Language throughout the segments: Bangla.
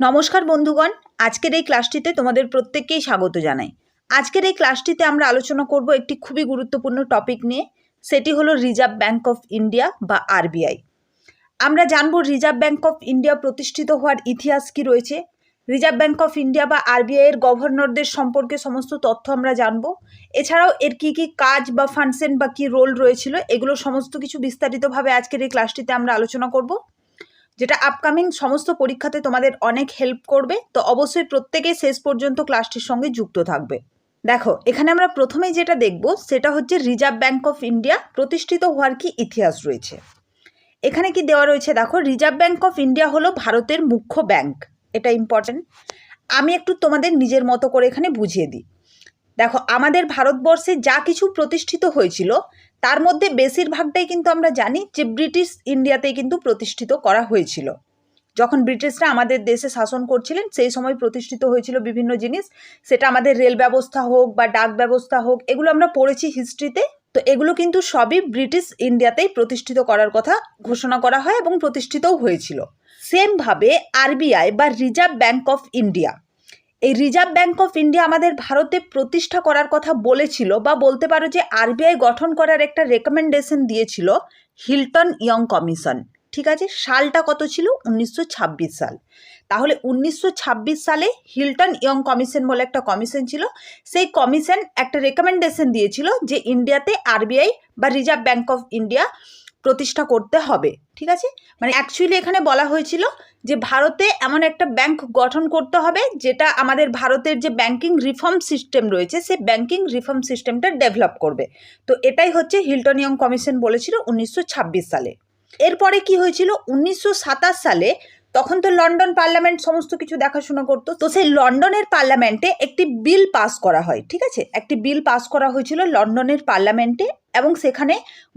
নমস্কার বন্ধুগণ, আজকের এই ক্লাসটিতে তোমাদের প্রত্যেককেই স্বাগত জানাই। আজকের এই ক্লাসটিতে আমরা আলোচনা করব একটি খুবই গুরুত্বপূর্ণ টপিক নিয়ে, সেটি হলো রিজার্ভ ব্যাঙ্ক অফ ইন্ডিয়া বা আরবিআই। আমরা জানব রিজার্ভ ব্যাঙ্ক অফ ইন্ডিয়া প্রতিষ্ঠিত হওয়ার ইতিহাস কি রয়েছে, রিজার্ভ ব্যাঙ্ক অফ ইন্ডিয়া বা আরবিআই এর গভর্নরদের সম্পর্কে সমস্ত তথ্য আমরা জানব, এছাড়াও এর কি কি কাজ বা ফাংশন বা কি রোল রয়েছিল, এগুলো সমস্ত কিছু বিস্তারিতভাবে আজকের এই ক্লাসটিতে আমরা আলোচনা করব। যেটা আপকামিং সমস্ত পরীক্ষাতে তোমাদের অনেক হেল্প করবে, তো অবশ্যই প্রত্যেকেই শেষ পর্যন্ত ক্লাসটির সঙ্গে যুক্ত থাকবে। দেখো, এখানে আমরা প্রথমেই যেটা দেখব, সেটা হচ্ছে রিজার্ভ ব্যাঙ্ক অফ ইন্ডিয়া প্রতিষ্ঠিত হওয়ার কি ইতিহাস রয়েছে। এখানে কি দেওয়া রয়েছে? দেখো রিজার্ভ ব্যাঙ্ক অফ ইন্ডিয়া হলো ভারতের মুখ্য ব্যাংক এটা ইম্পর্টেন্ট আমি একটু তোমাদের নিজের মতো করে এখানে বুঝিয়ে দিই। দেখো, আমাদের ভারতবর্ষে যা কিছু প্রতিষ্ঠিত হয়েছিল তার মধ্যে বেশিরভাগটাই কিন্তু আমরা জানি যে ব্রিটিশ ইন্ডিয়াতেই কিন্তু প্রতিষ্ঠিত করা হয়েছিল। যখন ব্রিটিশরা আমাদের দেশে শাসন করছিলেন, সেই সময় প্রতিষ্ঠিত হয়েছিল বিভিন্ন জিনিস। সেটা আমাদের রেল ব্যবস্থা হোক বা ডাক ব্যবস্থা হোক, এগুলো আমরা পড়েছি হিস্ট্রিতে। তো এগুলো কিন্তু সবই ব্রিটিশ ইন্ডিয়াতেই প্রতিষ্ঠিত করার কথা ঘোষণা করা হয় এবং প্রতিষ্ঠিতও হয়েছিল। সেমভাবে আরবিআই বা রিজার্ভ ব্যাঙ্ক অফ ইন্ডিয়া এই রিজার্ভ ব্যাঙ্ক অফ ইন্ডিয়া আমাদের ভারতে প্রতিষ্ঠা করার কথা বলেছিল বা বলতে পারো যে আরবিআই গঠন করার একটা রেকমেন্ডেশন দিয়েছিল হিলটন ইয়ং কমিশন ঠিক আছে? সালটা কত ছিল? উনিশশো ছাব্বিশ সাল। তাহলে উনিশশো ছাব্বিশ সালে হিলটন ইয়ং কমিশন বলে একটা কমিশন ছিল। সেই কমিশন একটা রেকমেন্ডেশন দিয়েছিল যে ইন্ডিয়াতে আরবিআই বা রিজার্ভ ব্যাঙ্ক অফ ইন্ডিয়া প্রতিষ্ঠা করতে হবে, ঠিক আছে? মানে অ্যাকচুয়ালি এখানে বলা হয়েছিল যে ভারতে এমন একটা ব্যাংক গঠন করতে হবে যেটা আমাদের ভারতের যে ব্যাংকিং রিফর্ম সিস্টেম রয়েছে সে ব্যাংকিং রিফর্ম সিস্টেমটা ডেভেলপ করবে। তো এটাই হচ্ছে হিলটন ইয়ং কমিশন বলেছিল উনিশশো ছাব্বিশ সালে। এরপরে কি হয়েছিল? উনিশশো সাতাশ সালে তখন তো লন্ডন পার্লামেন্ট সমস্ত কিছু দেখাশোনা করতো, তো সেই লন্ডনের পার্লামেন্টে একটি বিল পাস করা হয়, ঠিক আছে? একটি বিল পাস করা হয়েছিল লন্ডনের পার্লামেন্টে এবং সেখানে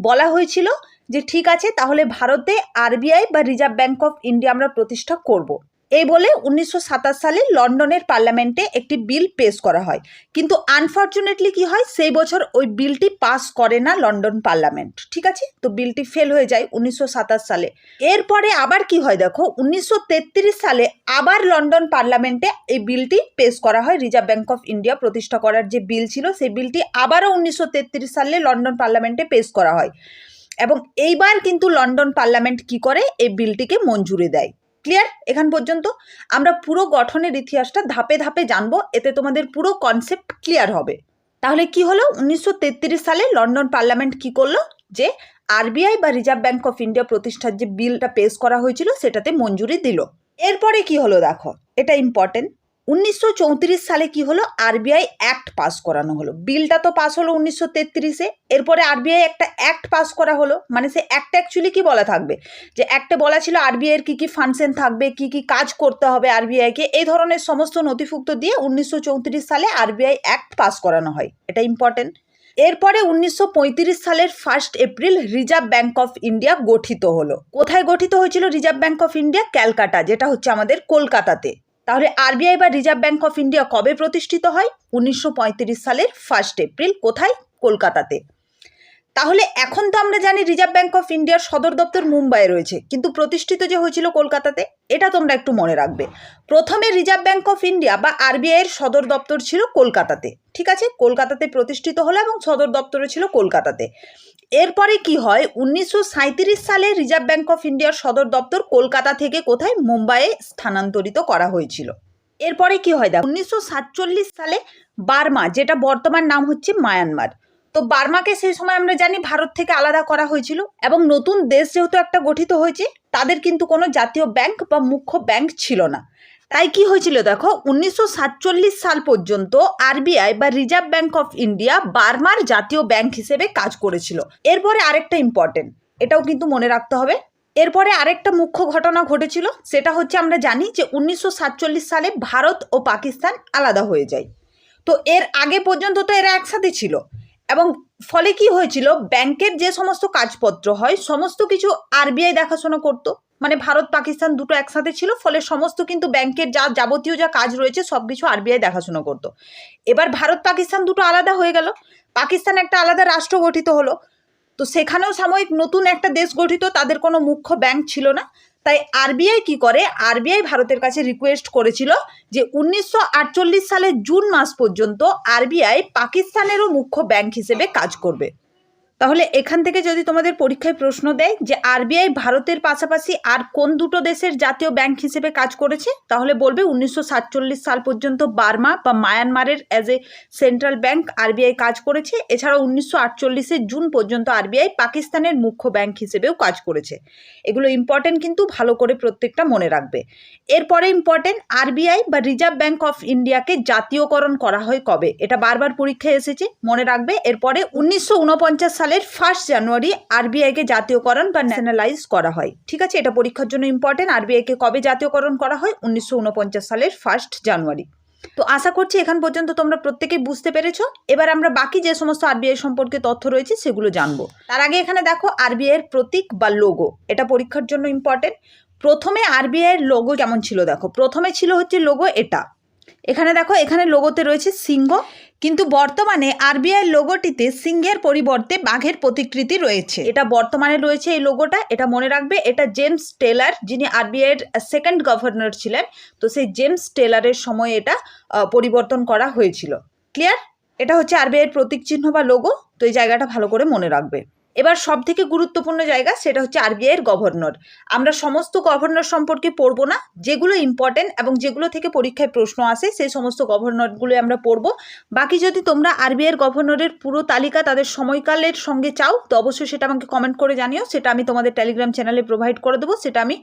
বলা হয়েছিল যে ঠিক আছে, তাহলে ভারতে আরবিআই বা রিজার্ভ ব্যাঙ্ক অফ ইন্ডিয়া আমরা প্রতিষ্ঠা করব। এই বলে উনিশশো সাতাশ সালে লন্ডনের পার্লামেন্টে একটি বিল পেশ করা হয়। কিন্তু আনফর্চুনেটলি কি হয়, সেই বছর ওই বিলটি পাস করে না লন্ডন পার্লামেন্ট। ঠিক আছে? তো বিলটি ফেল হয়ে যায় উনিশশো সাতাশ সালে। এরপরে আবার কি হয় দেখো, উনিশশো তেত্রিশ সালে আবার লন্ডন পার্লামেন্টে এই বিলটি পেশ করা হয়, রিজার্ভ ব্যাঙ্ক অফ ইন্ডিয়া প্রতিষ্ঠা করার যে বিল ছিল, সেই বিলটি আবারও উনিশশো তেত্রিশ সালে লন্ডন পার্লামেন্টে পেশ করা হয়। এবং এইবার কিন্তু লন্ডন পার্লামেন্ট কি করে? এই বিলটিকে মঞ্জুরি দেয়। ক্লিয়ার? এখান পর্যন্ত। আমরা পুরো গঠনের ইতিহাসটা ধাপে ধাপে জানব। এতে তোমাদের পুরো কনসেপ্ট ক্লিয়ার হবে। তাহলে কি হলো? উনিশশো তেত্রিশ সালে লন্ডন পার্লামেন্ট কি করল? যে আরবিআই বা রিজার্ভ ব্যাঙ্ক অফ ইন্ডিয়া প্রতিষ্ঠার যে বিলটা পেশ করা হয়েছিল, সেটাতে মঞ্জুরি দিল। এরপরে কি হলো দেখো? এটা ইম্পর্টেন্ট উনিশশো চৌত্রিশ সালে কি হলো? আরবিআই অ্যাক্ট পাস করানো হলো। বিলটা তো পাস হলো উনিশশো তেত্রিশে। এরপরে আরবিআই একটা অ্যাক্ট পাস করা হলো। মানে সে অ্যাক্টটা অ্যাকচুয়ালি কি বলা থাকবে? যে অ্যাক্টে বলা ছিল আরবিআই এর কী কী ফাংশন থাকবে, কি কি কাজ করতে হবে আরবিআইকে এই ধরনের সমস্ত নথিভুক্ত দিয়ে উনিশশো চৌত্রিশ সালে আরবিআই অ্যাক্ট পাস করানো হয়। এটা ইম্পর্টেন্ট এরপরে উনিশশো পঁয়ত্রিশ সালের first April Reserve Bank of India গঠিত হলো। কোথায় গঠিত হয়েছিল Reserve Bank of India Calcutta, যেটা হচ্ছে আমাদের কলকাতাতে। তাহলে আরবিআই বা রিজার্ভ ব্যাঙ্ক অফ ইন্ডিয়া কবে প্রতিষ্ঠিত হয়? উনিশশো পঁয়ত্রিশ সালের ফার্স্ট এপ্রিল কোথায়? কলকাতাতে। তাহলে এখন তো আমরা জানি রিজার্ভ ব্যাঙ্ক অফ ইন্ডিয়ার সদর দপ্তর মুম্বাইয়ে রয়েছে। কিন্তু প্রতিষ্ঠিত যে হয়েছিল কলকাতাতে, এটা তোমরা একটু মনে রাখবে। প্রথমে রিজার্ভ ব্যাঙ্ক অফ ইন্ডিয়া বা আরবিআইয়ের সদর দপ্তর ছিল কলকাতাতে, ঠিক আছে? কলকাতাতে প্রতিষ্ঠিত হলো এবং সদর দপ্তরে ছিল কলকাতাতে। এরপরে কি হয়? উনিশশো সাঁইত্রিশ সালে রিজার্ভ ব্যাঙ্ক অফ ইন্ডিয়ার সদর দপ্তর কলকাতা থেকে কোথায়? মুম্বাইয়ে স্থানান্তরিত করা হয়েছিল। এরপরে কি হয় দেখ? উনিশশো সাতচল্লিশ সালে বার্মা, যেটা বর্তমান নাম হচ্ছে মায়ানমার তো বার্মাকে সেই সময় আমরা জানি ভারত থেকে আলাদা করা হয়েছিল এবং নতুন দেশ যেহেতু একটা গঠিত হয়েছে, তাদের কিন্তু কোনো জাতীয় ব্যাংক বা মুখ্য ব্যাংক ছিল না। তাই কি হয়েছিল দেখো, উনিশশো সাতচল্লিশ সাল পর্যন্ত আরবিআই বা রিজার্ভ ব্যাঙ্ক অফ ইন্ডিয়া বার্মার জাতীয় ব্যাংক হিসেবে কাজ করেছিল। এরপরে আরেকটা ইম্পর্টেন্ট এটাও কিন্তু মনে রাখতে হবে। এরপরে আরেকটা মুখ্য ঘটনা ঘটেছিল, সেটা হচ্ছে আমরা জানি যে উনিশশো সাতচল্লিশ সালে ভারত ও পাকিস্তান আলাদা হয়ে যায়। তো এর আগে পর্যন্ত তো এরা একসাথে ছিল। এবং ফলে কি হয়েছিল? ব্যাংকের যে সমস্ত কাজপত্র হয়, সমস্ত কিছু আরবিআই দেখাশোনা করতো। মানে ভারত, পাকিস্তান দুটো একসাথে ছিল, ফলে সমস্ত কিন্তু ব্যাংকের যা যাবতীয় যা কাজ রয়েছে, সব কিছু আরবিআই দেখাশোনা করতো। এবার ভারত, পাকিস্তান দুটো আলাদা হয়ে গেল। পাকিস্তান একটা আলাদা রাষ্ট্র গঠিত হলো। তো সেখানেও সাময়িক নতুন একটা দেশ গঠিত, তাদের কোনো মুখ্য ব্যাংক ছিল না। তাই আরবিআই কি করে? আরবিআই ভারতের কাছে রিকোয়েস্ট করেছিল যে উনিশশো আটচল্লিশ সালের জুন মাস পর্যন্ত আরবিআই পাকিস্তানেরও মুখ্য ব্যাংক হিসেবে কাজ করবে। তাহলে এখান থেকে যদি তোমাদের পরীক্ষায় প্রশ্ন দেয় যে আরবিআই ভারতের পাশাপাশি আর কোন দুটো দেশের জাতীয় ব্যাংক হিসেবে কাজ করেছে, তাহলে বলবে উনিশশো সাতচল্লিশ সাল পর্যন্ত বার্মা বা মায়ানমারের as a central bank RBI কাজ করেছে। এছাড়া উনিশশো আটচল্লিশের জুন পর্যন্ত আরবিআই পাকিস্তানের মুখ্য ব্যাংক হিসেবেও কাজ করেছে। এগুলো ইম্পর্টেন্ট কিন্তু ভালো করে প্রত্যেকটা মনে রাখবে। এরপরে ইম্পর্টেন্ট আরবিআই বা রিজার্ভ ব্যাংক অফ ইন্ডিয়াকে জাতীয়করণ করা হয় কবে? এটা বারবার পরীক্ষায় এসেছে, মনে রাখবে। এরপরে উনিশশো উনপঞ্চাশ সালের ফার্স্ট জানুয়ারি আরবিআইকে জাতীয়করণ বা ন্যাশনালাইজ করা হয়। ঠিক আছে? এটা পরীক্ষার জন্য ইম্পর্টেন্ট আরবিআইকে কবে জাতীয়করণ করা হয়? উনিশশো উনপঞ্চাশ সালের ফার্স্ট জানুয়ারি তো আশা করছি এখান পর্যন্ত তোমরা প্রত্যেকেই বুঝতে পেরেছ। এবার আমরা বাকি যে সমস্ত আরবিআই সম্পর্কে তথ্য রয়েছে, সেগুলো জানব। তার আগে এখানে দেখো আরবিআই এর প্রতীক বা লোগো এটা পরীক্ষার জন্য ইম্পর্টেন্ট প্রথমে আরবিআই এর লোগো কেমন ছিল? দেখো, প্রথমে ছিল হচ্ছে লোগো এটা। এখানে দেখো, এখানে লোগোতে রয়েছে সিংহ। কিন্তু বর্তমানে আরবিআই লোগোটিতে সিংহের পরিবর্তে বাঘের প্রতিকৃতি রয়েছে। এটা বর্তমানে রয়েছে এই লোগোটা, এটা মনে রাখবে, এটা জেমস টেলার, যিনি আরবিআই এর সেকেন্ড গভর্নর ছিলেন, তো সেই জেমস টেলারের সময় এটা পরিবর্তন করা হয়েছিল। ক্লিয়ার? এটা হচ্ছে আরবিআই এর প্রতীক চিহ্ন বা লোগো, তো এই জায়গাটা ভালো করে মনে রাখবে। এবার সব থেকে গুরুত্বপূর্ণ জায়গা সেটা হচ্ছে আরবিআই এর গভর্নর আমরা সমস্ত গভর্নর সম্পর্কে পড়ব না, যেগুলো ইম্পর্টেন্ট এবং যেগুলো থেকে পরীক্ষায় প্রশ্ন আসে সেই সমস্ত গভর্নরগুলো আমরা পড়ব। বাকি যদি তোমরা আরবিআই এর গভর্নরের পুরো তালিকা তাদের সময়কালের সঙ্গে চাও, তো অবশ্যই সেটা আমাকে কমেন্ট করে জানিও। সেটা আমি তোমাদের টেলিগ্রাম চ্যানেলে প্রোভাইড করে দেবো, সেটা আমি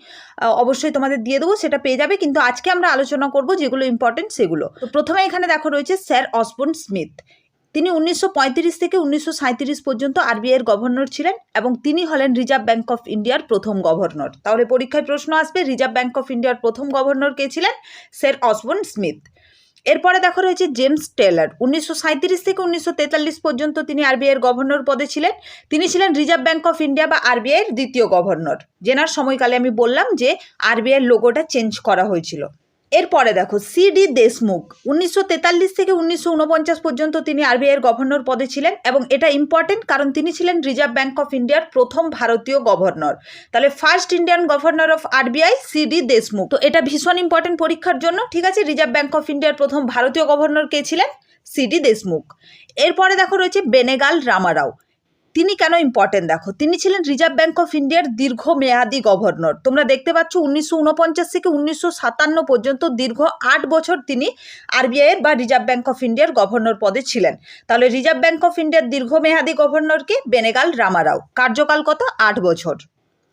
অবশ্যই তোমাদের দিয়ে দেবো, সেটা পেয়ে যাবে। কিন্তু আজকে আমরা আলোচনা করব যেগুলো ইম্পর্টেন্ট সেগুলো। তো প্রথমে এখানে দেখো রয়েছে স্যার অসবর্ন স্মিথ তিনি উনিশশো পঁয়ত্রিশ থেকে উনিশশো পর্যন্ত আরবিআই এর গভর্নর ছিলেন এবং তিনি হলেন রিজার্ভ ব্যাঙ্ক অফ ইন্ডিয়ার প্রথম গভর্নর। তাহলে পরীক্ষায় প্রশ্ন আসবে, রিজার্ভ ব্যাঙ্ক অফ ইন্ডিয়ার প্রথম গভর্নর কে ছিলেন? Sir Osborne Smith. এরপরে দেখো রয়েছে জেমস টেলার। উনিশশো সাঁইত্রিশ থেকে উনিশশো তেতাল্লিশ পর্যন্ত তিনি আরবিআই এর গভর্নর পদে ছিলেন। তিনি ছিলেন রিজার্ভ ব্যাঙ্ক অফ ইন্ডিয়া বা আরবিআই এর দ্বিতীয় গভর্নর। জেনার সময়কালে আমি বললাম যে আরবিআই এর লোগোটা চেঞ্জ করা হয়েছিল। এরপরে দেখো সিডি দেশমুখ। উনিশশো তেতাল্লিশ থেকে উনিশশো উনপঞ্চাশ পর্যন্ত তিনি আরবিআই এর গভর্নর পদে ছিলেন এবং এটা ইম্পর্টেন্ট কারণ তিনি ছিলেন রিজার্ভ ব্যাঙ্ক অফ ইন্ডিয়ার প্রথম ভারতীয় গভর্নর তাহলে first Indian governor of RBI C D Deshmukh. তো এটা ভীষণ ইম্পর্টেন্ট পরীক্ষার জন্য, ঠিক আছে? রিজার্ভ ব্যাঙ্ক অফ ইন্ডিয়ার প্রথম ভারতীয় গভর্নর কে ছিলেন সিডি দেশমুখ। এরপরে দেখো রয়েছে বেনেগাল রামারাও। তিনি কেন ইম্পর্টেন্ট দেখো, তিনি ছিলেন রিজার্ভ ব্যাঙ্ক অফ ইন্ডিয়ার দীর্ঘমেয়াদী গভর্নর তোমরা দেখতে পাচ্ছ উনিশশো উনপঞ্চাশ থেকে উনিশশো সাতান্ন পর্যন্ত দীর্ঘ আট বছর তিনি আরবিআই এর বা রিজার্ভ ব্যাঙ্ক অফ ইন্ডিয়ার গভর্নর পদে ছিলেন। তাহলে রিজার্ভ ব্যাঙ্ক অফ ইন্ডিয়ার দীর্ঘমেয়াদী গভর্নরকে বেনেগাল রামারাও। কার্যকাল কত? আট বছর।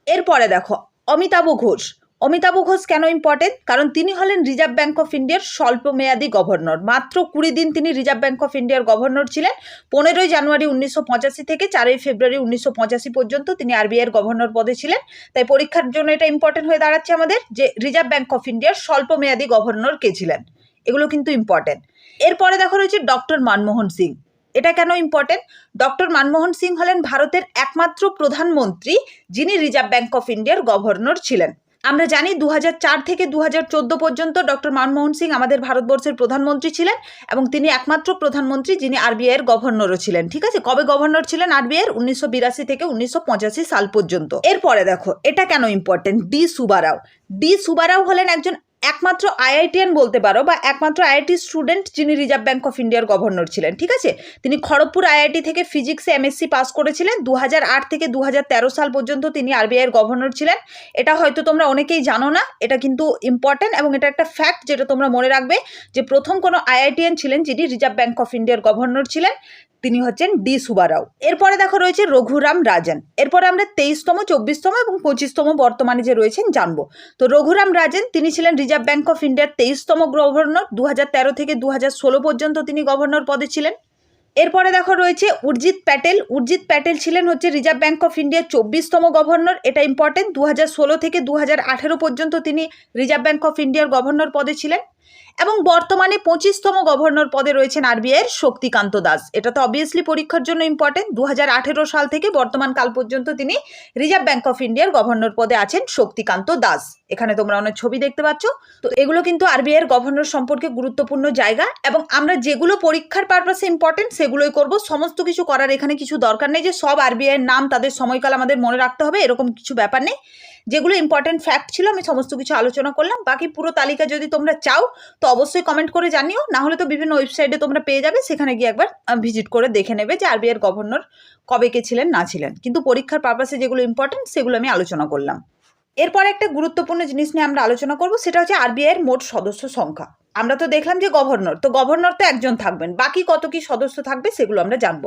এরপরে দেখো, অমিতাভ ঘোষ। অমিতাভ ঘোষ কেন ইম্পর্টেন্ট কারণ তিনি হলেন রিজার্ভ ব্যাঙ্ক অফ ইন্ডিয়ার স্বল্প স্বল্পমেয়াদী গভর্নর মাত্র কুড়ি দিন তিনি রিজার্ভ ব্যাঙ্ক অফ ইন্ডিয়ার গভর্নর ছিলেন। পনেরোই জানুয়ারি উনিশশো পঁচাশি থেকে চারই ফেব্রুয়ারি উনিশশো পঁচাশি পর্যন্ত তিনি আরবিআই এর গভর্নর পদে ছিলেন। তাই পরীক্ষার জন্য এটা ইম্পর্টেন্ট হয়ে দাঁড়াচ্ছে আমাদের যে রিজার্ভ ব্যাঙ্ক অফ ইন্ডিয়ার স্বল্পমেয়াদী গভর্নর কে ছিলেন। এগুলো কিন্তু ইম্পর্টেন্ট এরপরে দেখো রয়েছে ডক্টর মনমোহন সিং এটা কেন ইম্পর্টেন্ট ডক্টর মনমোহন সিং হলেন ভারতের একমাত্র প্রধানমন্ত্রী, যিনি রিজার্ভ ব্যাঙ্ক অফ ইন্ডিয়ার গভর্নর ছিলেন। আমরা জানি দু হাজার চার থেকে দু হাজার চোদ্দ পর্যন্ত ডক্টর মনমোহন সিং আমাদের ভারতবর্ষের প্রধানমন্ত্রী ছিলেন এবং তিনি একমাত্র প্রধানমন্ত্রী যিনি আরবিআই এর গভর্নরও ছিলেন, ঠিক আছে? কবে গভর্নর ছিলেন আরবিআই এর? উনিশশো থেকে উনিশশো পঁচাশি সাল পর্যন্ত। এরপরে দেখো, এটা কেন important D Subbarao. D Subbarao হলেন একজন একমাত্র আইআইটিএন বলতে পারো বা একমাত্র আইআইটি স্টুডেন্ট যিনি রিজার্ভ ব্যাঙ্ক অফ ইন্ডিয়ার গভর্নর ছিলেন, ঠিক আছে? তিনি খড়গপুর আইআইটি থেকে ফিজিক্সে এমএসসি পাস করেছিলেন। দু হাজার আট থেকে দু হাজার তেরো সাল পর্যন্ত তিনি আরবিআই এর গভর্নর ছিলেন। এটা হয়তো তোমরা অনেকেই জানো না, এটা কিন্তু ইম্পর্টেন্ট এবং এটা একটা ফ্যাক্ট যেটা তোমরা মনে রাখবে যে প্রথম কোনো আইআইটিএন ছিলেন যিনি রিজার্ভ ব্যাঙ্ক অফ ইন্ডিয়ার গভর্নর ছিলেন। তিনি হচ্ছেন ডি সুবারাও। এরপরে দেখো রয়েছে রঘুরাম রাজন। এরপরে আমরা তেইশতম, চব্বিশতম এবং পঁচিশতম বর্তমানে যে রয়েছেন জানব। তো রঘুরাম রাজন, তিনি ছিলেন রিজার্ভ ব্যাঙ্ক অফ ইন্ডিয়ার তেইশতম গভর্নর দু হাজার তেরো থেকে দু হাজার ষোলো পর্যন্ত তিনি গভর্নর পদে ছিলেন। এরপরে দেখো রয়েছে উর্জিত প্যাটেল। উর্জিত প্যাটেল ছিলেন হচ্ছে রিজার্ভ ব্যাঙ্ক অফ ইন্ডিয়ার চব্বিশতম গভর্নর এটা ইম্পর্টেন্ট দু হাজার ষোলো থেকে দু হাজার আঠেরো পর্যন্ত তিনি রিজার্ভ ব্যাঙ্ক অফ ইন্ডিয়ার গভর্নর পদে ছিলেন। এবং বর্তমানে পঁচিশতম গভর্নর পদে রয়েছেন আরবিআইয়ের শক্তিকান্ত দাস। এটা তো অবভিয়াসলি পরীক্ষার জন্য ইম্পর্টেন্ট দু হাজার আঠেরো সাল থেকে বর্তমান কাল পর্যন্ত তিনি রিজার্ভ ব্যাঙ্ক অফ ইন্ডিয়ার গভর্নর পদে আছেন শক্তিকান্ত দাস। এখানে তোমরা অনেক ছবি দেখতে পাচ্ছ। তো এগুলো কিন্তু আরবিআইয়ের গভর্নর সম্পর্কে গুরুত্বপূর্ণ জায়গা এবং আমরা যেগুলো পরীক্ষার পারপাসে ইম্পর্টেন্ট সেগুলোই করব। সমস্ত কিছু করার এখানে কিছু দরকার নেই যে সব আরবিআইয়ের নাম তাদের সময়কাল আমাদের মনে রাখতে হবে, এরকম কিছু ব্যাপার নেই। যেগুলো ইম্পর্টেন্ট ফ্যাক্ট ছিল, আমি সমস্ত কিছু আলোচনা করলাম। বাকি পুরো তালিকা যদি তোমরা চাও তো অবশ্যই কমেন্ট করে জানিও। না হলে তো বিভিন্ন ওয়েবসাইটে তোমরা পেয়ে যাবে, সেখানে গিয়ে একবার ভিজিট করে দেখে নেবে যে আরবিআইয়ের গভর্নর কবে কে ছিলেন, না ছিলেন। কিন্তু পরীক্ষার পারপাসে যেগুলো ইম্পর্টেন্ট সেগুলো আমি আলোচনা করলাম। এরপর একটা গুরুত্বপূর্ণ জিনিস নিয়ে আমরা আলোচনা করব, সেটা হচ্ছে আরবিআইয়ের মোট সদস্য সংখ্যা। আমরা তো দেখলাম যে গভর্নর তো গভর্নর তো একজন থাকবেন, বাকি কত কি সদস্য থাকবে সেগুলো আমরা জানব।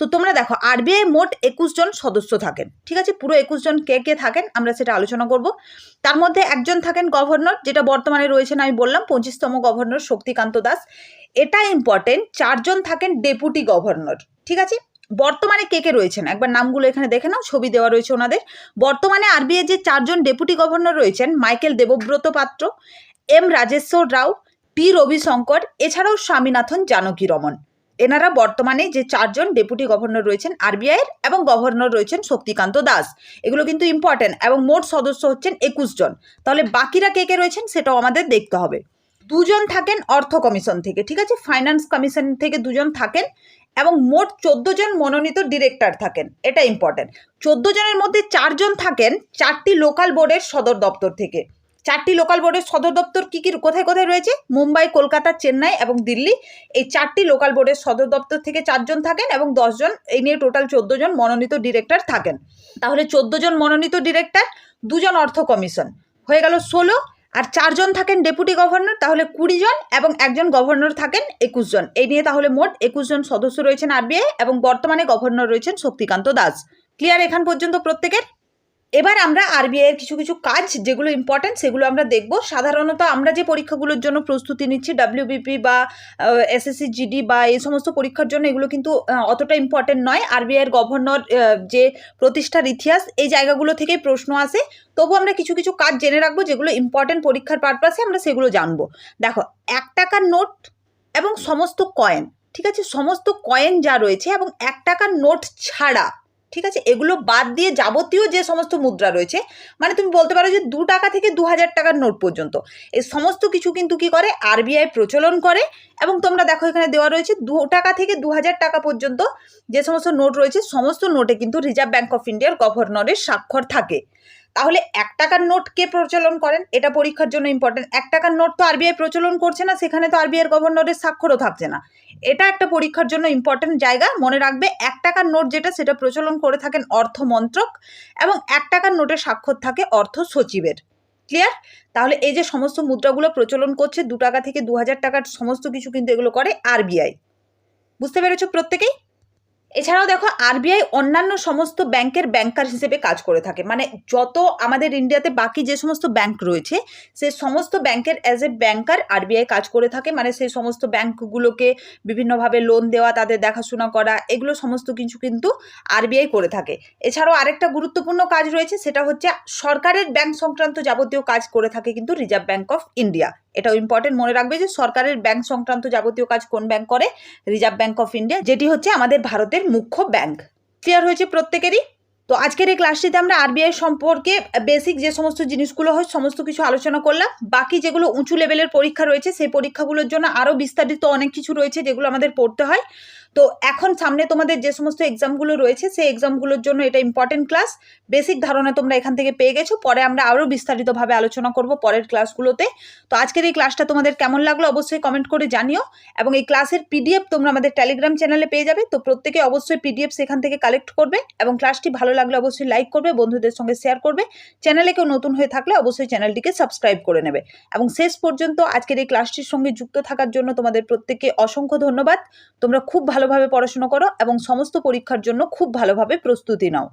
তো তোমরা দেখো আরবিআই মোট একুশ জন সদস্য থাকেন, ঠিক আছে? পুরো একুশ জন কে কে থাকেন, আমরা সেটা আলোচনা করব। তার মধ্যে একজন থাকেন গভর্নর যেটা বর্তমানে রয়েছেন আমি বললাম, পঁচিশতম গভর্নর শক্তিকান্ত দাস। এটা ইম্পর্টেন্ট চারজন থাকেন ডেপুটি গভর্নর ঠিক আছে? বর্তমানে কে কে রয়েছেন? একবার নামগুলো এখানে দেখে নাও, ছবি দেওয়া রয়েছে ওনাদের। বর্তমানে আরবিআই যে চারজন ডেপুটি গভর্নর রয়েছেন, Michael Debabrata Patra, M Rajeshwar Rao T Rabishankar, এছাড়াও স্বামীনাথন জানকী রমন। এনারা বর্তমানে যে চারজন ডেপুটি গভর্নর রয়েছেন আরবিআইয়ের এবং গভর্নর রয়েছেন শক্তিকান্ত দাস। এগুলো কিন্তু ইম্পর্টেন্ট এবং মোট সদস্য হচ্ছেন একুশ জন। তাহলে বাকিরা কে কে রয়েছেন সেটাও আমাদের দেখতে হবে। দুজন থাকেন অর্থ কমিশন থেকে, ঠিক আছে? ফাইন্যান্স কমিশন থেকে দুজন থাকেন। এবং মোট চোদ্দ জন মনোনীত ডিরেক্টর থাকেন। এটা ইম্পর্টেন্ট চোদ্দ জনের মধ্যে চারজন থাকেন চারটি লোকাল বোর্ডের সদর দপ্তর থেকে। চারটি লোকাল বোর্ডের সদর দপ্তর কী কী, কোথায় কোথায় রয়েছে? মুম্বাই, কলকাতা, চেন্নাই এবং দিল্লি। এই চারটি লোকাল বোর্ডের সদর দপ্তর থেকে চারজন থাকেন এবং দশজন এই নিয়ে টোটাল চোদ্দ জন মনোনীত ডিরেক্টর থাকেন। তাহলে চোদ্দ জন মনোনীত ডিরেক্টর দুজন অর্থ কমিশন হয়ে গেল ষোলো। আর চারজন থাকেন ডেপুটি গভর্নর, তাহলে কুড়ি জন এবং একজন গভর্নর থাকেন একুশ জন। এই নিয়ে তাহলে মোট একুশ জন সদস্য রয়েছেন আরবিআই এবং বর্তমানে গভর্নর রয়েছেন শক্তিকান্ত দাস। ক্লিয়ার এখান পর্যন্ত প্রত্যেকের? এবার আমরা আরবিআইয়ের কিছু কিছু কাজ যেগুলো ইম্পর্ট্যান্ট সেগুলো আমরা দেখব। সাধারণত আমরা যে পরীক্ষাগুলোর জন্য প্রস্তুতি নিচ্ছি ডাব্লিউবিপি বা এসএসসি জিডি বা এই সমস্ত পরীক্ষার জন্য এগুলো কিন্তু অতটা ইম্পর্টেন্ট নয়। আরবিআইয়ের গভর্নর যে প্রতিষ্ঠার ইতিহাস, এই জায়গাগুলো থেকেই প্রশ্ন আসে। তবু আমরা কিছু কিছু কাজ জেনে রাখব যেগুলো ইম্পর্টেন্ট পরীক্ষার পারপাসে আমরা সেগুলো জানব। দেখো, এক টাকার নোট এবং সমস্ত কয়েন ঠিক আছে? সমস্ত কয়েন যা রয়েছে এবং এক টাকার নোট ছাড়া ঠিক আছে? এগুলো বাদ দিয়ে যাবতীয় যে সমস্ত মুদ্রা রয়েছে মানে তুমি বলতে পারো যে দু টাকা থেকে দু হাজার টাকার নোট পর্যন্ত। এই সমস্ত কিছু কিন্তু কি করে? আরবিআই প্রচলন করে এবং তোমরা দেখো এখানে দেওয়া রয়েছে দু টাকা থেকে দু হাজার টাকা পর্যন্ত যে সমস্ত নোট রয়েছে, সমস্ত নোটে কিন্তু রিজার্ভ ব্যাঙ্ক অফ ইন্ডিয়ার গভর্নরের স্বাক্ষর থাকে। তাহলে এক টাকার নোট কে প্রচলন করেন? এটা পরীক্ষার জন্য ইম্পর্টেন্ট এক টাকার নোট তো আরবিআই প্রচলন করছে না, সেখানে তো আরবিআই গভর্নরের স্বাক্ষরও থাকছে না। এটা একটা পরীক্ষার জন্য ইম্পর্টেন্ট জায়গা। মনে রাখবে, এক টাকার নোট যেটা, সেটা প্রচলন করে থাকেন অর্থ মন্ত্রক এবং এক টাকার নোটে স্বাক্ষর থাকে অর্থ সচিবের। ক্লিয়ার তাহলে এই যে সমস্ত মুদ্রাগুলো প্রচলন করছে, দু টাকা থেকে দু হাজার টাকার সমস্ত কিছু কিন্তু এগুলো করে আরবিআই বুঝতে পেরেছ প্রত্যেকেই? এছাড়াও দেখো আরবিআই অন্যান্য সমস্ত ব্যাংকের ব্যাংকার হিসেবে কাজ করে থাকে। মানে যত আমাদের ইন্ডিয়াতে বাকি যে সমস্ত ব্যাংক রয়েছে, সে সমস্ত ব্যাংকের অ্যাজ এ ব্যাংকার আরবিআই কাজ করে থাকে। মানে সেই সমস্ত ব্যাংকগুলোকে বিভিন্নভাবে লোন দেওয়া, তাদের দেখাশোনা করা, এগুলো সমস্ত কিছু কিন্তু আরবিআই করে থাকে। এছাড়াও আরেকটা গুরুত্বপূর্ণ কাজ রয়েছে, সেটা হচ্ছে সরকারের ব্যাংক সংক্রান্ত যাবতীয় কাজ করে থাকে কিন্তু রিজার্ভ ব্যাংক অফ ইন্ডিয়া এটাও ইম্পর্টেন্ট মনে রাখবে যে সরকারের ব্যাংক সংক্রান্ত যাবতীয় কাজ কোন ব্যাংক করে? রিজার্ভ ব্যাংক অফ ইন্ডিয়া যেটি হচ্ছে আমাদের ভারতের মুখ্য ব্যাংক ক্লিয়ার হয়েছে প্রত্যেকেরই? তো আজকের এই ক্লাসটিতে আমরা আরবিআই সম্পর্কে বেসিক যে সমস্ত জিনিসগুলো হয়, সমস্ত কিছু আলোচনা করলাম। বাকি যেগুলো উঁচু লেভেলের পরীক্ষা রয়েছে, সেই পরীক্ষাগুলোর জন্য আরও বিস্তারিত অনেক কিছু রয়েছে যেগুলো আমাদের পড়তে হয়। তো এখন সামনে তোমাদের যে সমস্ত এক্সামগুলো রয়েছে, সেই এক্সামগুলোর জন্য এটা ইম্পর্টেন্ট ক্লাস বেসিক ধারণা তোমরা এখান থেকে পেয়ে গেছো। পরে আমরা আরও বিস্তারিতভাবে আলোচনা করব পরের ক্লাসগুলোতে তো আজকের এই ক্লাসটা তোমাদের কেমন লাগল অবশ্যই কমেন্ট করে জানিও। এবং এই ক্লাসের পিডিএফ তোমরা আমাদের টেলিগ্রাম চ্যানেলে পেয়ে যাবে। তো প্রত্যেকে অবশ্যই পিডিএফ সেখান থেকে কালেক্ট করবে এবং ক্লাসটি ভালো লাগলে অবশ্যই লাইক করবে, বন্ধুদের সঙ্গে শেয়ার করবে। চ্যানেলে কেউ নতুন হয়ে থাকলে অবশ্যই চ্যানেলটিকে সাবস্ক্রাইব করে নেবে। এবং শেষ পর্যন্ত আজকের এই ক্লাসটির সঙ্গে যুক্ত থাকার জন্য তোমাদের প্রত্যেককে অসংখ্য ধন্যবাদ। তোমরা খুব ভালোভাবে পড়াশুনো করো এবং সমস্ত পরীক্ষার জন্য খুব ভালোভাবে প্রস্তুতি নাও।